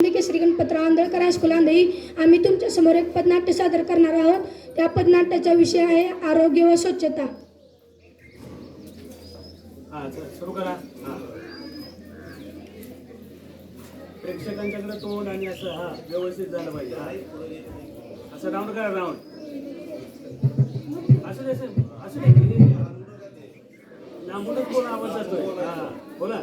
केसरी Ganpatrao Andhalkar high school आंधळी. आम्ही तुमच्यासमोर एक पदनाट्य सादर करणार आहोत. त्या पदनाट्याचा विषय आहे आरोग्य व स्वच्छता. प्रेक्षकांच्याकडे तोंड आणि असं हा व्यवस्थित झालं पाहिजे हा. असं राऊंड करा राऊंड असं असं असं नाही लांबूनच कोण आवाज जातोय. हा बोला.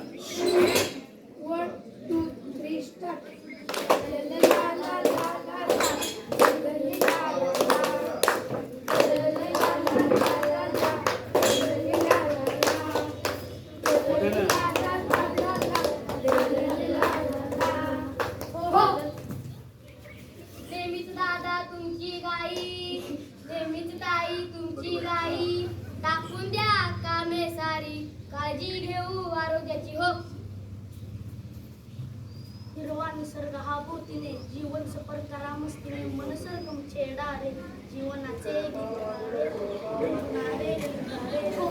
दादा तुमची गाई. नेहमीच ताई तुमची गाई. टाकून द्या कामे सारी काळजी घेऊ आरोग्याची हो. हिरवा निसर्ग हा बोतीने जीवन सफर करा मस्तीने मन सरगम छेडारे जीवनाचे हो.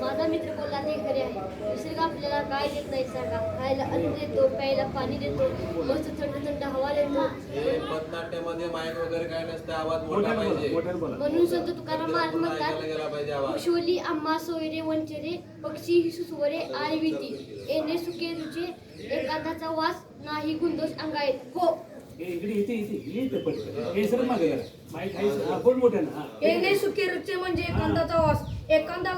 माझा मित्र बोलला ते खरे आहे. निसर्ग आपल्याला काय देत नाही सांगा. खायला अन्न देतो प्यायला पाणी देतो. मस्त थंड थंड हवा देतो. पथनाट्यामध्ये माईक वगैरे काय नसतं आवाज मोठा पाहिजे. म्हणून संत तुकाराम महाराज ऐकायला म्हणतात गेला पाहिजे आवाज. पशुवली आम्हा सोयरे वंचरे पक्षी ही सुसवरे आणि विटी. येणे सुके रुचे एखादाचा वास नाही गुंदोष अंगायत. हो. हे इकडे इथे इथे ये इथे पटकन हे सर मागे जरा माईक आहे हा बोल मोठ्यानं हा. येणे सुखे रुचे म्हणजे एखादाचा वास. एखादा